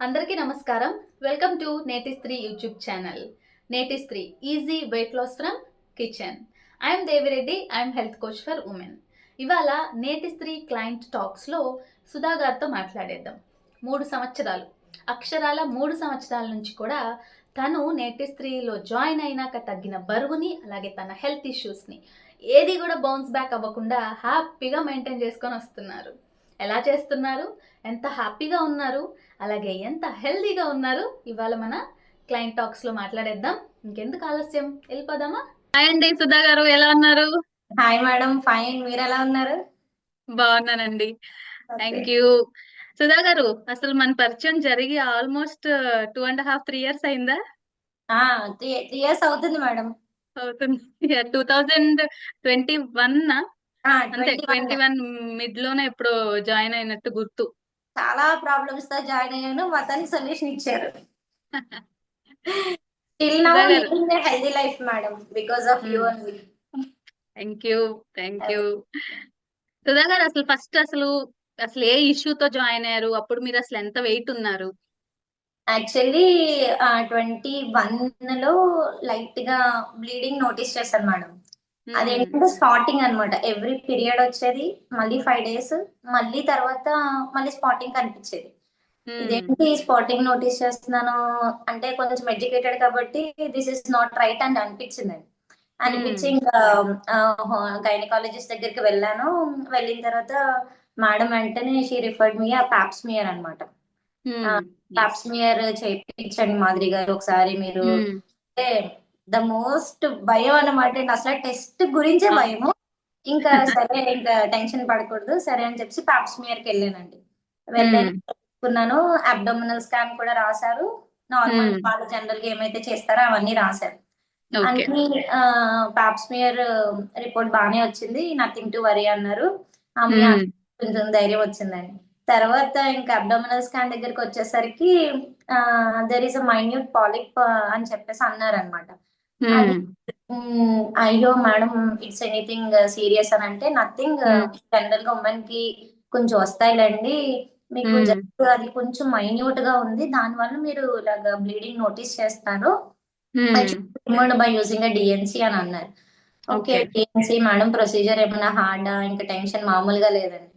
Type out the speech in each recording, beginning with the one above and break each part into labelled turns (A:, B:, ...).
A: అందరికీ నమస్కారం. Welcome to నేటి స్త్రీ YouTube channel Neti Stree easy weight loss from kitchen I'm Devireddy I'm health coach for women ఇవాళ నేటి స్త్రీ క్లయింట్ టాక్స్లో సుధా గారితో మాట్లాడేద్దాం. మూడు సంవత్సరాలు. అక్షరాల మూడు సంవత్సరాల నుంచి కూడా తను నేటి స్త్రీలో జాయిన్ అయినాక తగ్గిన బరువుని అలాగే తన హెల్త్ ఇష్యూస్ని ఏది కూడా బౌన్స్ బ్యాక్ అవ్వకుండా హ్యాపీగా మెయింటైన్ చేసుకొని వస్తున్నారు. ఎలా చేస్తున్నారు? ఎంత హ్యాపీగా ఉన్నారు? అలాగే ఎంత హెల్దీగా ఉన్నారు? ఇవాళ మన క్లయింట్ టాక్స్లో మాట్లాడేద్దాం. ఇంకెందుకు ఆలస్యం? వెళ్ళిపోదామా? హాయ్ అండి సుధా గారు ఎలా ఉన్నారు?
B: Hi madam fine. మీరు ఎలా ఉన్నారు?
A: బాగున్నానండి. Thank you. సుధా గారు అసలు మన పరిచయం జరిగి almost two and half three years అయిందా?
B: త్రీ త్రీ ఇయర్స్ అవుతుంది మేడం.
A: అవుతుంది. టూ థౌజండ్ ట్వంటీ వన్ అంతే
B: 21
A: ట్వంటీ వన్ మిడ్లోనే ఎప్పుడు జాయిన్ అయినట్టు గుర్తు.
B: చాలా ప్రాబ్లమ్స్తో జాయిన్ అయ్యాను మొత్తానికి సొల్యూషన్ ఇచ్చారు. Still now healthy life madam because of you. And
A: thank you thank you. Sudha garu అసలు ఫస్ట్ అసలు అసలు ఏ ఇష్యూతో జాయిన్ అయ్యారు? అప్పుడు మీరు అసలు ఎంత వెయిట్ ఉన్నారు?
B: యాక్చువల్లీ ట్వంటీ వన్లో లైట్గా బ్లీడింగ్ నోటీస్ చేశాను మేడం. అదేంటంటే స్పాటింగ్ అన్నమాట. ఎవ్రీ పీరియడ్ వచ్చేది మళ్ళీ ఫైవ్ డేస్ మళ్ళీ తర్వాత మళ్ళీ స్పాటింగ్ కనిపించేది. ఇదేంటి స్పాటింగ్ నోటీస్ చేస్తున్నాను? అంటే కొంచెం ఎడ్యుకేటెడ్ కాబట్టి దిస్ ఇస్ నాట్ రైట్ అని అనిపించిందండి అనిపించి. ఇంకా గైనకాలజిస్ట్ దగ్గరికి వెళ్ళాను. వెళ్ళిన తర్వాత మేడం వెంటనే షీ రిఫర్డ్ మీ ఆ పాప్స్మియర్ అనమాట పాప్స్మియర్ చేయించండి మాదిరి గారు ఒకసారి మీరు. అంటే ద మోస్ట్ భయం అన్నమాట అసలు టెస్ట్ గురించే. భయము. ఇంకా సరే ఇంకా టెన్షన్ పడకూడదు. సరే అని చెప్పి పాప్స్మియర్కి వెళ్ళానండి. వెళ్ళాను అబ్డోమినల్ స్కాన్ కూడా రాశారు. నార్మల్. వాళ్ళు జనరల్గా ఏమైతే చేస్తారో అవన్నీ రాశారు. అన్ని పాప్స్మియర్ రిపోర్ట్ బాగానే వచ్చింది. నథింగ్ టు వరీ అన్నారు. కొంచెం ధైర్యం వచ్చిందండి. తర్వాత ఇంకా అబ్డోమినల్ స్కాన్ దగ్గరికి వచ్చేసరికి there is a minute polyp అని చెప్పేసి అన్నారనమాట అయ్యో మేడం ఇట్స్ ఎనీథింగ్ సీరియస్ అని అంటే నథింగ్. జనరల్గా ఉమెన్కి కొంచెం వస్తాయిలేండి. మీకు. జస్ట్ అది కొంచెం మైన్యూట్గా ఉంది దాని వల్ల మీరు ఇలాగ బ్లీడింగ్ నోటీస్ చేస్తారు. బై యూజింగ్ డిఎన్సి అని అన్నారు. ఓకే. డిఎన్సి మేడం ప్రొసీజర్ ఏమైనా హార్డా? ఇంకా టెన్షన్ మామూలుగా లేదండి.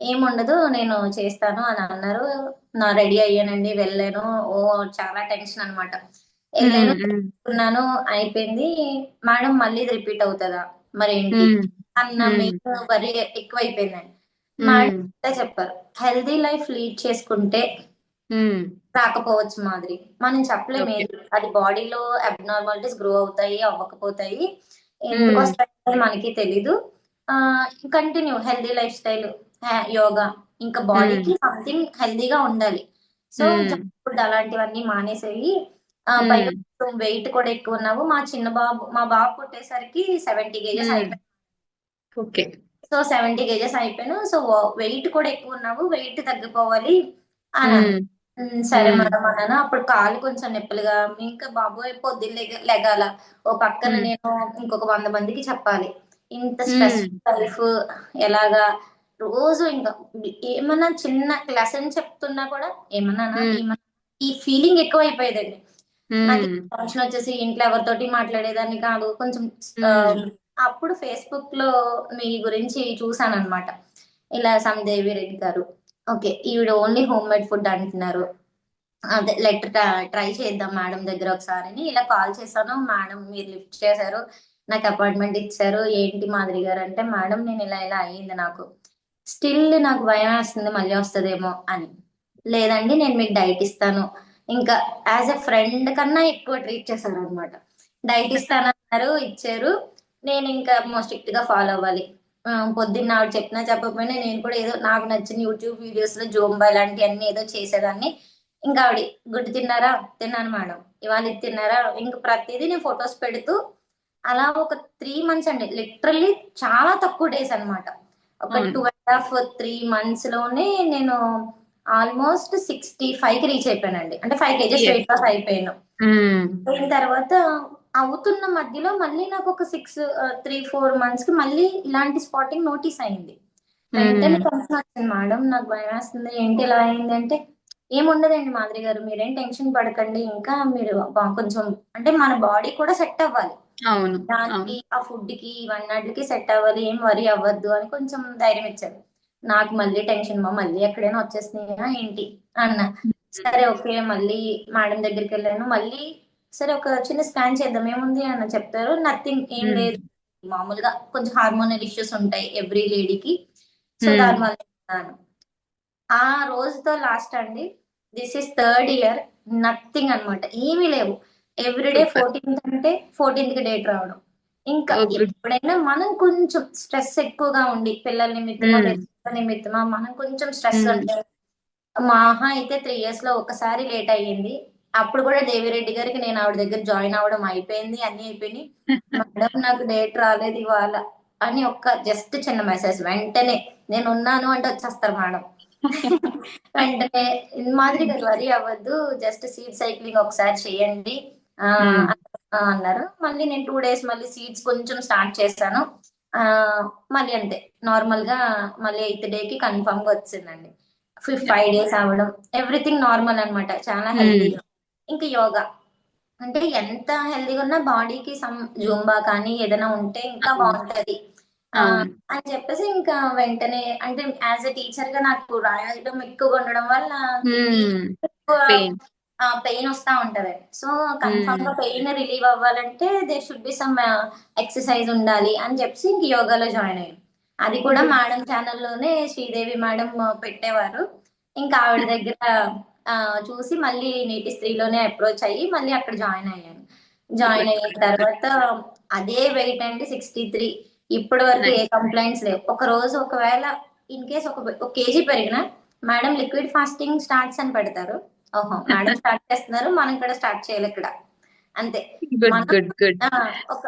B: ఏముండదు నేను చేస్తాను అని అన్నారు. నా రెడీ అయ్యానండి వెళ్ళాను. ఓ చాలా టెన్షన్ అనమాట
A: Hmm.
B: ఉన్నాను అయిపోయింది మేడం మళ్ళీ రిపీట్ అవుతుందా మరి ఏంటి. అన్న. మీకు వరి ఎక్కువ అయిపోయిందండి
A: Hmm.
B: మేడం చెప్పారు హెల్దీ లైఫ్ లీడ్ చేసుకుంటే. రాకపోవచ్చు మాదిరి మనం చెప్పలేము. అది బాడీలో అబ్నార్మాలిటీస్ గ్రో అవుతాయి అవ్వకపోతాయి ఎందుకు. వస్తాయి మనకి తెలీదు continue healthy life style yoga ఇంకా బాడీకి సంథింగ్ హెల్దీగా ఉండాలి సో ఫుడ్ అలాంటివన్నీ మానేసేయి ఆ. పైగా వెయిట్ కూడా ఎక్కువ ఉన్నావు. మా చిన్న బాబు మా బాబు పుట్టేసరికి సెవెంటీ కేజెస్. అయిపోయింది.
A: ఓకే.
B: సో సెవెంటీ కేజెస్ అయిపోయాను. సో వెయిట్ కూడా ఎక్కువ ఉన్నావు. వెయిట్ తగ్గిపోవాలి అని సరే. మేడం అన్నాను. అప్పుడు కాలు కొంచెం నొప్పులుగా ఇంకా బాబోయ్ పొద్దున్న లెగ- లెగాల. ఓ పక్కన. నేను ఇంకొక వంద మందికి చెప్పాలి. ఇంత. స్ట్రెస్ లైఫ్ ఎలాగా? రోజు ఇంకా ఏమన్నా చిన్న లెసన్ చెప్తున్నా కూడా. ఏమన్నా ఈ ఫీలింగ్ ఎక్కువ అయిపోయేదండి నాకు. టెన్షన్ వచ్చేసి ఇంట్లో ఎవరితోటి మాట్లాడేదాన్ని కాదు. కొంచెం. అప్పుడు ఫేస్బుక్లో మీ గురించి చూసాను అనమాట ఇలా సందేవి రెడ్డి గారు ఓకే ఈవిడ ఓన్లీ హోమ్ మేడ్ ఫుడ్ అంటున్నారు. అదే లెట్ ట్రై చేద్దాం మేడం దగ్గర ఒకసారి ఇలా కాల్ చేశాను. మేడం మీరు లిఫ్ట్ చేశారు నాకు అపాయింట్మెంట్ ఇచ్చారు. ఏంటి మాదిరి గారు అంటే మేడం నేను ఇలా ఇలా అయ్యింది నాకు. స్టిల్ నాకు భయం వేస్తుంది మళ్ళీ వస్తుందేమో అని. లేదండి నేను మీకు డైట్ ఇస్తాను. ఇంకా యాజ్ ఎ ఫ్రెండ్ కన్నా ఎక్కువ ట్రీట్ చేశారు అనమాట డైట్ ఇస్తానన్నారు ఇచ్చారు. నేను ఇంకా స్ట్రిక్ట్గా ఫాలో అవ్వాలి. పొద్దున్న ఆవిడ చెప్పినా చెప్పకపోయినా నేను కూడా ఏదో నాకు నచ్చిన యూట్యూబ్ వీడియోస్లో జోంబా ఇలాంటివన్నీ ఏదో చేసేదాన్ని. ఇంకా ఆవిడ గుడ్డు తిన్నారా? తిన్నాను మేడం. ఇవాళ ఇది తిన్నారా? ఇంక ప్రతిదీ నేను ఫొటోస్ పెడుతూ అలా ఒక త్రీ మంత్స్ అండి. లిటరల్లీ చాలా తక్కువ డేస్ అన్నమాట. ఒక. టూ అండ్ హాఫ్ త్రీ మంత్స్లోనే నేను ఆల్మోస్ట్ సిక్స్టీ ఫైవ్కి రీచ్ అయిపోయానండి. అంటే ఫైవ్ కేజెస్. వెయిట్ లాస్ అయిపోయాను.
A: Hmm.
B: అయిన తర్వాత అవుతున్న మధ్యలో మళ్ళీ నాకు ఒక సిక్స్ త్రీ ఫోర్ మంత్స్కి మళ్ళీ ఇలాంటి స్పాటింగ్ నోటీస్ అయింది. వెంటనే
A: Hmm.
B: వచ్చింది మేడం నాకు భయం వేస్తుంది. ఏంటి ఇలా అయింది? అంటే ఏముండదండి మాధురి గారు మీరేం టెన్షన్ పడకండి. ఇంకా మీరు కొంచెం అంటే మన బాడీ కూడా సెట్ అవ్వాలి. దానికి ఆ ఫుడ్కి ఇవన్నటికి సెట్ అవ్వాలి. ఏం వరి అవ్వద్దు అని కొంచెం ధైర్యం ఇచ్చారు. నాకు మళ్ళీ టెన్షన్ మా మళ్ళీ ఎక్కడైనా వచ్చేస్తున్నాయా ఏంటి? అన్న. సరే ఓకే మళ్ళీ మేడం దగ్గరికి వెళ్ళాను. మళ్ళీ సరే ఒక చిన్న స్కాన్ చేద్దాం ఏముంది అన్న చెప్తారు. నథింగ్ ఏం. లేదు. మామూలుగా కొంచెం హార్మోనల్ ఇష్యూస్ ఉంటాయి ఎవ్రీ లేడీకి. సో. దానివల్ల. ఆ రోజుతో లాస్ట్ అండి. This is third year. Nothing అన్నమాట. ఏమీ లేవు. ఎవ్రీడే. ఫోర్టీన్త్ అంటే ఫోర్టీన్త్కి డేట్ రావడం. ఇంకా. ఎప్పుడైనా మనం కొంచెం స్ట్రెస్ ఎక్కువగా ఉండి పిల్లల నిమిత్తమా నిమిత్తమా మనం కొంచెం స్ట్రెస్. ఉంటే మహా అయితే త్రీ ఇయర్స్లో ఒకసారి లేట్ అయ్యింది. అప్పుడు కూడా దేవిరెడ్డి గారికి నేను ఆవిడ దగ్గర జాయిన్ అవ్వడం అయిపోయింది అన్ని అయిపోయినాయి. మేడం నాకు డేట్ రాలేదు ఇవాళ అని ఒక్క జస్ట్ చిన్న మెసేజ్ వెంటనే నేను ఉన్నాను అంటే వచ్చేస్తారు మేడం. వెంటనే మాదిరి గారు వరి అవ్వద్దు జస్ట్ సీడ్ సైక్లింగ్ ఒకసారి చేయండి. అన్నారు. మళ్ళీ నేను టూ డేస్ మళ్ళీ సీడ్స్ కొంచెం స్టార్ట్ చేశాను. మళ్ళీ అంతే. నార్మల్గా మళ్ళీ ఎయిత్ డే కి కన్ఫర్మ్గా వచ్చిందండి. ఫిఫ్ ఫైవ్ డేస్ అవ్వడం. ఎవ్రీథింగ్ నార్మల్ అన్నమాట. చాలా హెల్తీగా ఇంకా యోగా. అంటే ఎంత హెల్తీగా ఉన్నా బాడీకి సమ్ జుంబా కానీ ఏదైనా ఉంటే ఇంకా
A: అవును.
B: బాగుంటది.
A: అవును
B: అని చెప్పేసి ఇంకా వెంటనే అంటే యాజ్ ఎ టీచర్గా నాకు రాయడం ఎక్కువగా ఉండడం వల్ల
A: Hmm. పెయిన్
B: వస్తా ఉంటది. సో కన్ఫర్మ్గా పెయిన్ రిలీవ్ అవ్వాలంటే there should be some exercise ఉండాలి అని చెప్పి ఇంక యోగాలో జాయిన్ అయ్యాను అది కూడా మేడం ఛానల్లోనే శ్రీదేవి మేడం పెట్టేవారు. ఇంకా ఆవిడ దగ్గర చూసి మళ్ళీ నీటి స్త్రీలోనే అప్రోచ్ అయ్యి మళ్ళీ అక్కడ జాయిన్ అయ్యాను. జాయిన్ అయిన తర్వాత అదే వెయిట్ అండి సిక్స్టీ త్రీ ఇప్పటి వరకు ఏ కంప్లైంట్స్ లేవు. ఒక రోజు ఒకవేళ ఇన్ కేస్ ఒక ఒక కేజీ పెరిగినా మేడం లిక్విడ్ ఫాస్టింగ్ స్టార్ట్స్ అని పెడతారు. ఓహో మేడం స్టార్ట్ చేస్తున్నారు. మనం కూడా స్టార్ట్ చేయాలి ఇక్కడ. అంతే.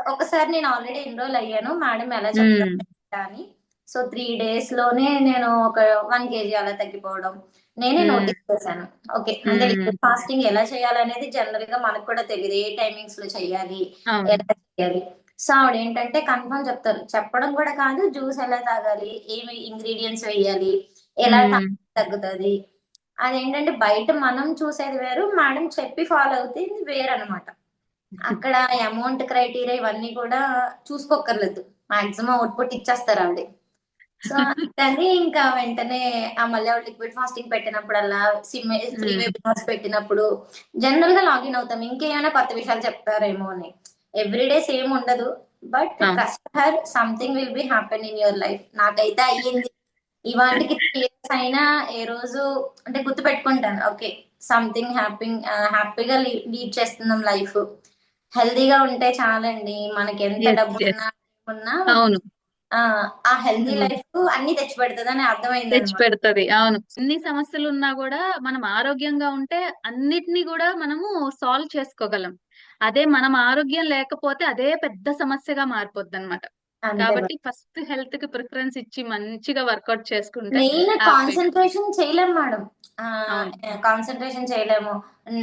B: ఒకసారి నేను ఆల్రెడీ ఎన్రోల్ అయ్యాను. మేడం ఎలా
A: Hmm.
B: చెప్తారు అని. సో త్రీ డేస్లోనే నేను ఒక వన్ కేజీ అలా తగ్గిపోవడం. నేనే
A: Hmm.
B: నోటీస్ చేశాను. ఓకే అంటే
A: Hmm.
B: ఫాస్టింగ్ ఎలా చేయాలనేది జనరల్గా మనకు కూడా తెలియదు. ఏ టైమింగ్స్లో చేయాలి? ఎలా చేయాలి? సో ఆవిడ ఏంటంటే కన్ఫర్మ్ చెప్తారు. చెప్పడం కూడా కాదు జ్యూస్ ఎలా తాగాలి? ఏమి ఇంగ్రీడియంట్స్ వేయాలి? ఎలా
A: Hmm.
B: తగ్గుతుంది? అదేంటంటే బయట మనం చూసేది వేరు మేడం చెప్పి ఫాలో అవుతుంది వేరు అనమాట అక్కడ అమౌంట్ క్రైటీరియా ఇవన్నీ కూడా చూసుకోక్కర్లేదు. మాక్సిమం అవుట్పుట్ ఇచ్చేస్తారు ఆవిడ. సో అందుకని ఇంకా వెంటనే ఆ మళ్ళీ లిక్విడ్ ఫాస్టింగ్ పెట్టినప్పుడల్లా సిమ్ ఫ్రీ. వెబినార్స్ పెట్టినప్పుడు జనరల్గా లాగిన్ అవుతాం. ఇంకేమైనా కొత్త విషయాలు చెప్తారేమో అని. ఎవ్రీడే సేమ్ ఉండదు. But her something will be happen in your life నాకైతే అయ్యింది. ఇవాటికి ఇయర్స్ అయినా ఏ రోజు అంటే గుర్తు పెట్టుకుంటాను. ఓకే సంథింగ్ హ్యాపీ హ్యాపీగా లీడ్ చేస్తున్నాం లైఫ్ హెల్దీగా ఉంటే చాలండి. మనకి ఎంత డబ్బు. ఉన్నా
A: అవును.
B: ఆ, ఆ హెల్దీ. లైఫ్ అన్ని తెచ్చి పెడుతుంది అని అర్థమైంది
A: తెచ్చి పెడుతుంది అవును. ఎన్ని సమస్యలు ఉన్నా కూడా మనం ఆరోగ్యంగా ఉంటే అన్నిటినీ కూడా మనము సాల్వ్ చేసుకోగలం. అదే మనం ఆరోగ్యం లేకపోతే అదే పెద్ద సమస్యగా మారిపోద్ది అనమాట కాబట్టి ఫస్ట్ హెల్త్కి ప్రిఫరెన్స్ ఇచ్చి మంచిగా వర్కౌట్ చేసుకుంటే
B: మెయిన్. కాన్సన్ట్రేషన్ చేయలేము మేడం. కాన్సన్ట్రేషన్ చేయలేము.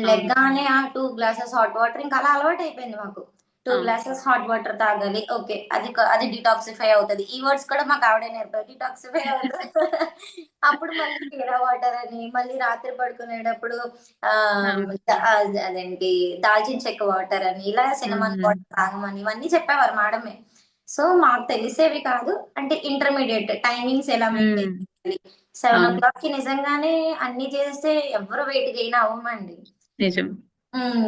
B: లెగ్గానే ఆ టూ గ్లాసెస్ హాట్ వాటర్ ఇంకా అలా అలవాటు అయిపోయింది మాకు. టూ. గ్లాసెస్ హాట్ వాటర్ తాగాలి. ఓకే అది అది డిటాక్సిఫై అవుతుంది. ఈ వర్డ్స్ కూడా మాకు ఆవిడే నేర్పారు. డిటాక్సిఫై అవుతుంది. అప్పుడు మళ్ళీ కీరా వాటర్ అని మళ్ళీ రాత్రి పడుకునేటప్పుడు అదేంటి దాల్చిన చెక్క వాటర్ అని ఇలా సినిమన్
A: మ్మ్.
B: వాటర్ తాగమని ఇవన్నీ చెప్పేవారు మేడమే. సో మాకు తెలిసేవి కాదు. అంటే ఇంటర్మీడియట్ టైమింగ్స్ ఎలా మెయింటైన్. చేయాలి సెవెన్ ఓ. క్లాక్కి నిజంగానే అన్ని చేస్తే ఎవరు వెయిట్ గెయిన్ అవ్వమండి
A: నిజం.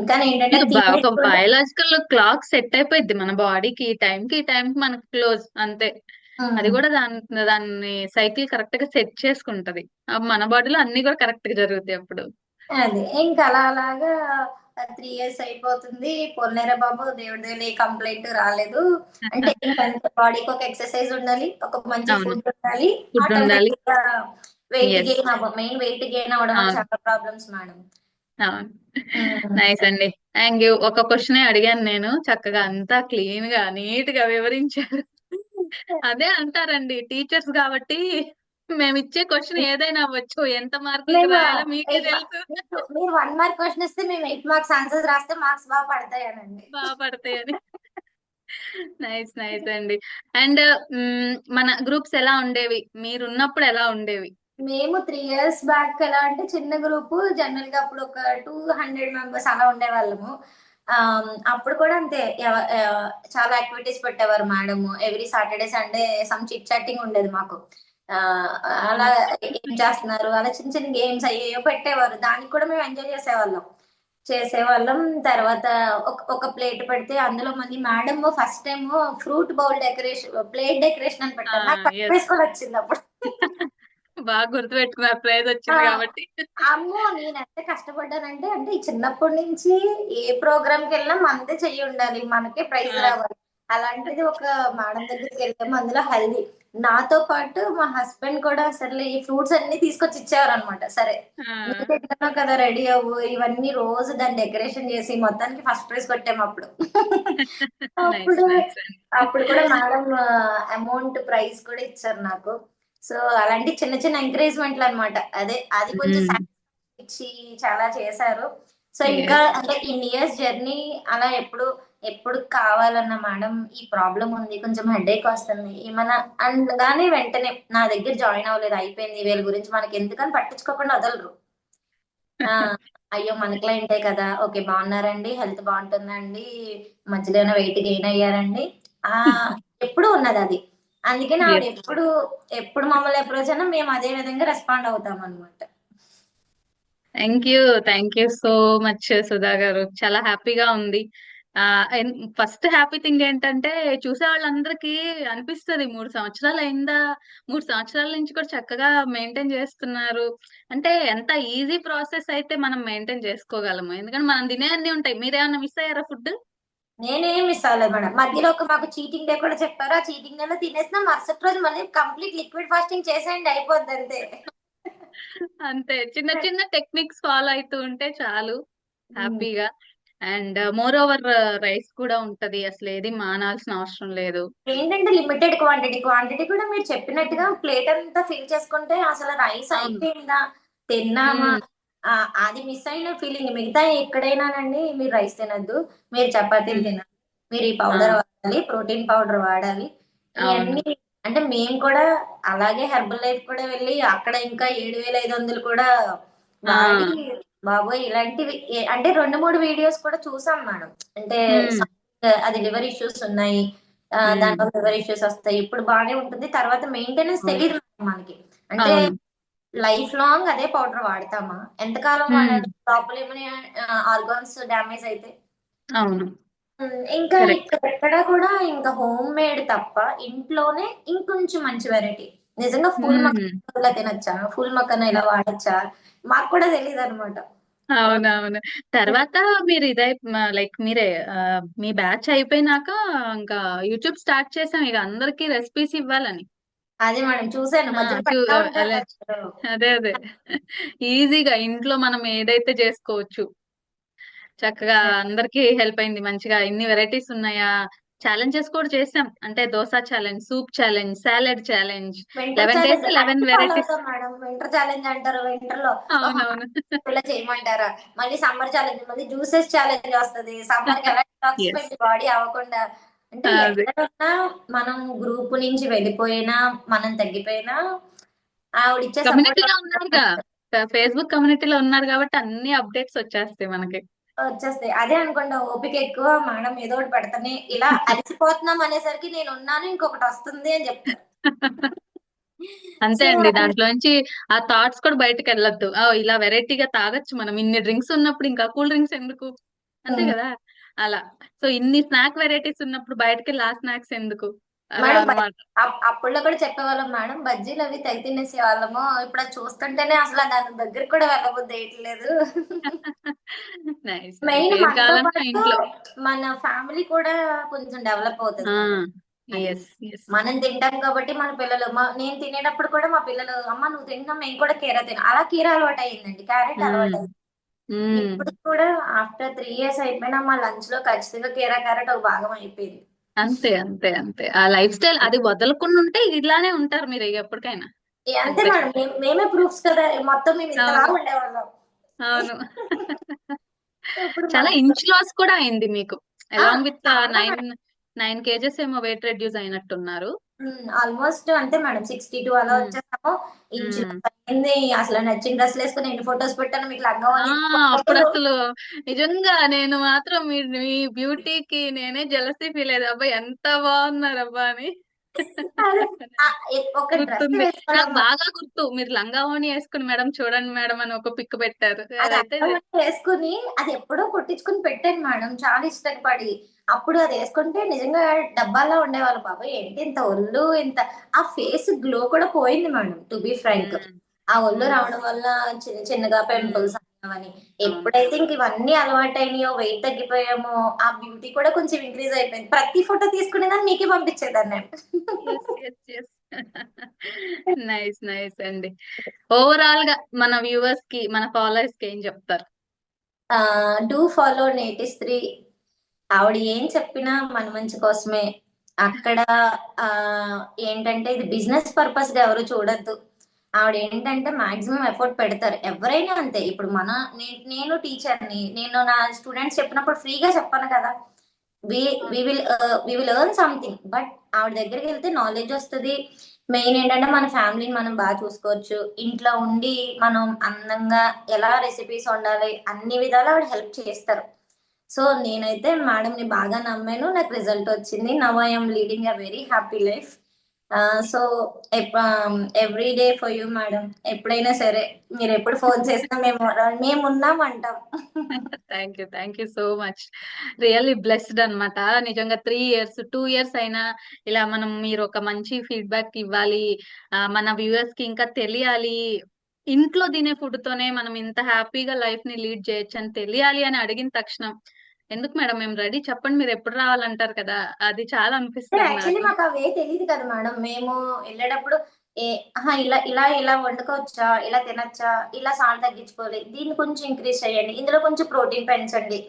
B: కానీ ఏంటంటే
A: ఒక బయాలజికల్ క్లాక్ సెట్ అయిపోయింది మన బాడీకి ఈ టైం కి ఈ టైం కి మనకు క్లోజ్ అంతే. అది కూడా దాని దాన్ని సైకిల్ కరెక్ట్గా సెట్ చేసుకుంటది. మన బాడీలో అన్ని కూడా కరెక్ట్గా జరుగుతాయి అప్పుడు.
B: అది. ఇంకా అలా అలాగా త్రీ ఇయర్స్ అయిపోతుంది. పొన్నేరా బాబు దేవుడి దగ్గర ఏ కంప్లైంట్ రాలేదు. అంటే బాడీకి ఒక ఎక్సర్సైజ్ ఉండాలి ఒక మంచి. ఫుడ్ ఉండాలి. వెయిట్. గెయిన్ అవ్వ మెయిన్ వెయిట్ గెయిన్ అవ్వడం
A: అవును.
B: చాలా ప్రాబ్లమ్స్ మేడం
A: నైస్ అండి. థ్యాంక్ యూ ఒక క్వశ్చన్ అడిగాను నేను. చక్కగా అంతా క్లీన్గా నీట్గా వివరించారు. అదే అంటారండి టీచర్స్ కాబట్టి మేము ఇచ్చే క్వశ్చన్ ఏదైనా అవ్వచ్చు. ఎంత మార్కులు రాయాలో మీకే తెలుసు.
B: మీరు వన్ మార్క్ క్వశ్చన్ ఇస్తే మేము ఎయిట్ మార్క్స్ ఆన్సర్స్ రాస్తే మార్క్స్ బాగా పడతాయనండి.
A: బాగా పడతాయని. నైస్ నైస్ అండి. అండ్ మన గ్రూప్స్ ఎలా ఉండేవి? మీరు ఉన్నప్పుడు ఎలా ఉండేవి?
B: మేము త్రీ ఇయర్స్ బ్యాక్ ఎలా అంటే చిన్న గ్రూప్ జనరల్గా అప్పుడు ఒక టూ హండ్రెడ్ మెంబర్స్ అలా ఉండేవాళ్ళము. అప్పుడు కూడా అంతే. చాలా యాక్టివిటీస్ పెట్టేవారు madam every Saturday Sunday some chit chatting ఉండేది మాకు. అలా ఏం చేస్తున్నారు? అలా చిన్న చిన్న గేమ్స్ అయ్యేయో పెట్టేవారు. దానికి కూడా మేము ఎంజాయ్ చేసేవాళ్ళం. చేసేవాళ్ళం. తర్వాత ఒక ప్లేట్ పెడితే అందులో మంది madam first time fruit bowl decoration plate decoration అని పెట్టారు. వచ్చింది అప్పుడు.
A: బాగా గుర్తుపెట్టుకున్నారు ప్రైజ్ వచ్చింది. కాబట్టి.
B: అమ్మో నేను ఎంత కష్టపడ్డానంటే అంటే చిన్నప్పటి నుంచి ఏ ప్రోగ్రామ్కి వెళ్ళినా మనదే చెయ్యి ఉండాలి. మనకే ప్రైజ్. రావాలి. అలాంటిది ఒక మేడం దగ్గరికి వెళ్తాము అందులో హెల్దీ. నాతో పాటు మా హస్బెండ్ కూడా సరే ఈ ఫ్రూట్స్ అన్ని తీసుకొచ్చి ఇచ్చేవారు అనమాట సరే దగ్గర కదా రెడీ అవ్వు ఇవన్నీ రోజు దాన్ని డెకరేషన్ చేసి మొత్తానికి ఫస్ట్ ప్రైజ్ కొట్టాము అప్పుడు. అప్పుడు. అప్పుడు కూడా మేడం అమౌంట్ ప్రైస్ కూడా ఇచ్చారు నాకు. సో అలాంటి చిన్న చిన్న ఎంకరేజ్మెంట్లు అన్నమాట. అదే అది కొంచెం ఇచ్చి చాలా చేశారు. సో. ఇంకా అంటే ఇన్ ఇయర్స్ జర్నీ అలా ఎప్పుడు ఎప్పుడు కావాలన్నా మేడం ఈ ప్రాబ్లం ఉంది కొంచెం హెడేక్ వస్తుంది. ఏమన్నా అనగానే వెంటనే నా దగ్గర జాయిన్ అవ్వలేదు అయిపోయింది వీళ్ళ గురించి మనకి ఎందుకని పట్టించుకోకుండా వదలరు. ఆ, అయ్యో మన క్లయింటే కదా. ఓకే బాగున్నారండి హెల్త్ బాగుంటుందండి మధ్యలో ఏమైనా వెయిట్ గెయిన్ అయ్యారండి. ఆ ఎప్పుడు ఉన్నది అది. ఆవిడ
A: Yes.
B: ఎప్పుడు ఎప్పుడు మమ్మల్ని అప్రోచ్ అయినా మేము అదే విధంగా రెస్పాండ్ అవుతాం అనమాట
A: thank you thank you so much Sudha garu. చాలా హ్యాపీగా ఉంది. ఫస్ట్ హ్యాపీ థింగ్ ఏంటంటే చూసే వాళ్ళందరికీ అనిపిస్తది మూడు సంవత్సరాలు అయిందా మూడు సంవత్సరాల నుంచి కూడా చక్కగా మెయింటైన్ చేస్తున్నారు. అంటే ఎంత ఈజీ ప్రాసెస్ అయితే మనం మెయింటైన్ చేసుకోగలము. ఎందుకంటే మనం తినే అన్ని ఉంటాయి. మీరేమన్నా మిస్ అయ్యారా ఫుడ్?
B: నేనేం మిస్ అవ్వలేదు మేడం. మధ్యలో ఒక మాకు చీటింగ్ డే కూడా చెప్పారు. ఆ చీటింగ్ డే లో తినేసిన మరుసటి రోజు మళ్ళీ కంప్లీట్ లిక్విడ్ ఫాస్టింగ్ చేసేయండి అయిపోద్ది అంతే.
A: అంతే. చిన్న చిన్న టెక్నిక్స్ ఫాలో అవుతూ ఉంటే చాలు హ్యాపీగా. అండ్ మోర్ ఓవర్ రైస్ కూడా ఉంటది. అసలు ఏది మానాల్సిన అవసరం లేదు.
B: ఏంటంటే లిమిటెడ్ క్వాంటిటీ క్వాంటిటీ కూడా మీరు చెప్పినట్టుగా ప్లేట్ అంతా ఫిల్ చేసుకుంటే అసలు రైస్. అయిపోయిందా? తిన్నామా? అది మిస్ అయిన ఫీలింగ్ మిగతా ఎక్కడైనానండి మీరు రైస్ తినద్దు. మీరు చపాతీలు. తినాలి. మీరు ఈ పౌడర్ వాడాలి ప్రోటీన్ పౌడర్ వాడాలి. ఇవన్నీ అంటే మేము కూడా అలాగే హెర్బల్ లైఫ్ కూడా వెళ్ళి అక్కడ ఇంకా ఏడు వేల ఐదు వందలు కూడా వాడి బాబోయ్ ఇలాంటివి అంటే రెండు మూడు వీడియోస్ కూడా చూసాం మేడం. అంటే అది లివర్ ఇష్యూస్ ఉన్నాయి. దానివల్ల లివర్ ఇష్యూస్ వస్తాయి. ఇప్పుడు బాగానే ఉంటుంది. తర్వాత మెయింటెనెన్స్. తెలియదు మనకి. అంటే లైఫ్ లాంగ్ అదే పౌడర్ వాడతామా? ఎంతకాలం. వాడాలి? లోపల ఏమైనా ఆర్గాన్స్ డ్యామేజ్ అయితే?
A: అవును.
B: ఇంకా. ఇక్కడ ఎక్కడ కూడా ఇంకా హోమ్ మేడ్ తప్ప ఇంట్లోనే ఇంకొంచెం మంచి వెరైటీ. నిజంగా ఫుల్ ఇలా తినచ్చా? ఫుల్ మక్కన ఇలా వాడచ్చా? మాకు కూడా తెలియదు అనమాట
A: అవునవును. తర్వాత మీరు ఇదై లైక్ మీరే మీ బ్యాచ్ అయిపోయినాక ఇంకా యూట్యూబ్ స్టార్ట్ చేసాం. ఇక అందరికి రెసిపీస్ ఇవ్వాలని.
B: అదే మేడం చూసాను.
A: అదే అదే. ఈజీగా ఇంట్లో మనం ఏదైతే చేసుకోవచ్చు. చక్కగా అందరికి హెల్ప్ అయింది. మంచిగా ఇన్ని వెరైటీస్ ఉన్నాయా? ఛాలెంజెస్ కూడా చేసాం అంటే dosa challenge soup challenge salad challenge eleven days eleven varieties
B: winter challenge అంటారు వింటర్లో
A: అవునవును
B: చేయమంటారా? మళ్ళీ సమ్మర్ ఛాలెంజ్ మళ్ళీ జ్యూసెస్ ఛాలెంజ్ వస్తది. సమ్మర్ బాడీ అవ్వకుండా? అంటే. ఎక్కడున్నా మనం గ్రూప్ నుంచి వెళ్ళిపోయినా మనం తగ్గిపోయినా ఆవిడ ఇచ్చే
A: కమ్యూనిటీలో ఉన్నారుగా. ఫేస్బుక్ కమ్యూనిటీలో ఉన్నారు కాబట్టి అన్ని అప్డేట్స్ వచ్చేస్తాయి మనకి.
B: వచ్చేస్తాయి. అదే అనుకుంటా ఓపిక ఎక్కువ మేడం ఏదో ఒకటి పెడతానే ఇలా అలసిపోతున్నాం అనేసరికి నేను ఉన్నాను ఇంకొకటి వస్తుంది అని చెప్తారు.
A: అంతే అండి. దాంట్లోంచి ఆ థాట్స్ కూడా బయటకు వెళ్ళొద్దు. ఆ, ఇలా వెరైటీగా తాగొచ్చు మనం ఇన్ని డ్రింక్స్ ఉన్నప్పుడు ఇంకా కూల్ డ్రింక్స్ ఎందుకు? అంతే. కదా? అలా. సో ఇన్ని స్నాక్ వెరైటీస్ ఉన్నప్పుడు బయటకి వెళ్ళి ఆ స్నాక్స్ ఎందుకు?
B: మేడం, కూడా చెప్పేవాళ్ళం మేడం బజ్జీలు అవి తెగ తినేసే వాళ్ళము. ఇప్పుడు అది చూస్తుంటేనే అసలు దాని దగ్గరికి కూడా వెళ్ళబుద్ధి వేయట్లేదు మెయిన్ మన ఫ్యామిలీ కూడా కొంచెం డెవలప్ అవుతుంది. మనం తింటాం కాబట్టి మన పిల్లలు నేను తినేటప్పుడు కూడా మా పిల్లలు అమ్మ నువ్వు తింటాం మేము కూడా కీర తిన. అలా కీర అలవాటు అయ్యిందండి క్యారెట్ అలవాటు ఇప్పుడు కూడా ఆఫ్టర్ త్రీ ఇయర్స్ అయిపోయినా మా లంచ్లో ఖచ్చితంగా కీరా క్యారెట్ ఒక భాగం అయిపోయింది.
A: అంతే అంతే అంతే. ఆ లైఫ్ స్టైల్ అది వదలకుండా ఉంటే ఇలానే ఉంటారు మీరు ఎప్పటికైనా.
B: అంతే. మేడం. మేమే ప్రూఫ్స్ కదా. మొత్తం మేము ఇంతలా
A: అవును.
B: ఉండేవాళ్ళం.
A: అవును.
B: ఇప్పుడు
A: చాలా ఇంచ్ లాస్ కూడా అయింది మీకు. Along with nine nine kgs ఏమో వెయిట్ రెడ్యూస్ అయినట్టున్నారు.
B: ఆల్మోస్ట్ అంతే మేడం. సిక్స్టీ టూ అలా. వచ్చేసాము. అయింది అసలు నచ్చిన డ్రెస్లు వేసుకుని ఎన్ని ఫొటోస్ పెట్టాను మీకు లంగా
A: ఆ
B: ఓణి
A: అప్పుడు అసలు నిజంగా నేను మాత్రం మీ బ్యూటీకి నేనే జలసీ ఫీల్ అయ్యేది. అబ్బా ఎంత బాగున్నారు అబ్బా అని.
B: ఒక
A: నాకు బాగా గుర్తు. మీరు లంగా ఓణి వేసుకుని మేడం చూడండి మేడం అని ఒక పిక్ పెట్టారు.
B: వేసుకుని అది ఎప్పుడో కుట్టించుకుని పెట్టాను మేడం. చాలా ఇష్టపడి. అప్పుడు అది వేసుకుంటే నిజంగా డబ్బాలో ఉండేవాళ్ళు. బాబా ఏంటి ఇంత ఒళ్ళు ఇంత ఆ ఫేస్ గ్లో కూడా పోయింది మేడం టు బి ఫ్రాంక్. ఆ ఒళ్ళు. రావడం వల్ల చిన్న చిన్నగా పింపుల్స్ అని
A: అవును.
B: ఎప్పుడైతే ఇంక ఇవన్నీ అలవాటైనాయో వెయిట్ తగ్గిపోయామో ఆ బ్యూటీ కూడా కొంచెం ఇంక్రీజ్ అయిపోయింది. ప్రతి ఫోటో తీసుకునేదాన్ని మీకే పంపించేదాన్ని
A: నైస్ నైస్ అండి. ఓవరాల్గా మన వ్యూవర్స్కి మన ఫాలోవర్స్కి ఏం చెప్తారు?
B: Do follow Neti Stree. ఆవిడ ఏం చెప్పినా మన మంచి కోసమే. అక్కడ ఏంటంటే ఇది బిజినెస్ పర్పస్గా ఎవరు చూడొద్దు. ఆవిడ ఏంటంటే మాక్సిమం ఎఫర్ట్ పెడతారు. ఎవరైనా అంతే. ఇప్పుడు మన నేను టీచర్ని నేను నా స్టూడెంట్స్ చెప్పినప్పుడు ఫ్రీగా చెప్పాను కదా. We we will we will earn something. But ఆవిడ దగ్గరికి వెళ్తే నాలెడ్జ్ వస్తుంది. మెయిన్ ఏంటంటే మన ఫ్యామిలీని మనం బాగా చూసుకోవచ్చు. ఇంట్లో ఉండి మనం అందంగా ఎలా రెసిపీస్ వండాలి అన్ని విధాలు ఆవిడ హెల్ప్ చేస్తారు. సో నేనైతే మేడం ని బాగా నమ్మాను. నాకు రిజల్ట్ వచ్చింది. Now I'm leading a very happy life. So every day for you madam ఎప్పుడైనా సరే మీరు ఎప్పుడు ఫోన్ చేసినా మేము మేము ఉన్నాం అంటాం.
A: Thank you thank you so much really blessed అన్నమాట. నిజంగా త్రీ ఇయర్స్ టూ ఇయర్స్ అయినా ఇలా మనం మీరు ఒక మంచి ఫీడ్బ్యాక్ ఇవ్వాలి. మన వ్యూవర్స్కి ఇంకా తెలియాలి. ఇంట్లో తినే ఫుడ్ తోనే మనం ఇంత హ్యాపీగా లైఫ్ని లీడ్ చేయొచ్చు అని తెలియాలి అని అడిగిన తక్షణం ఎందుకు మేడం మేము రెడీ చెప్పండి మీరు ఎప్పుడు రావాలంటారు కదా అది చాలా అనిపిస్తుంది
B: యాక్చువల్లీ
A: నాకు.
B: మాకు అవే తెలియదు కదా మేడం. మేము వెళ్ళేటప్పుడు ఇలా ఇలా ఇలా వండుకోవచ్చా ఇలా తినచ్చా ఇలా సాల్ట్ తగ్గించుకోవాలి దీన్ని కొంచెం ఇంక్రీజ్ చేయండి. ఇందులో కొంచెం ప్రోటీన్ పెంచండి.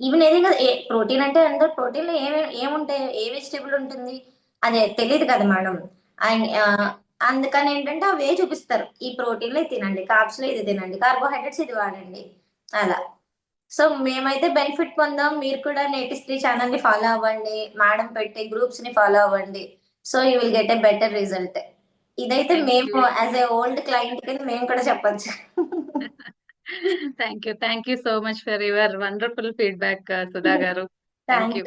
B: ఈవెన్ ఏది కదా ఏ ప్రోటీన్ అంటే అందులో ప్రోటీన్లో ఏమే ఏముంటాయి ఏ వెజిటేబుల్ ఉంటుంది అదే తెలియదు కదా మేడం. అండ్ అందుకని ఏంటంటే అవే చూపిస్తారు. ఈ ప్రోటీన్లో ఇది తినండి కార్బ్స్లో ఇది తినండి కార్బోహైడ్రేట్స్ ఇది వాడండి. అలా. సో మేమైతే బెనిఫిట్ పొందాం. మీరు కూడా నేటి స్త్రీ ఛానల్ని ఫాలో అవ్వండి. మేడం పెట్టే గ్రూప్స్ని ఫాలో అవ్వండి. So you will get a better result ఇదైతే మేము. యాజ్ ఏ ఓల్డ్ క్లయింట్ కింద మేము కూడా చెప్పొచ్చు.
A: Thank you thank you so much for your wonderful feedback Sudha garu. Thank you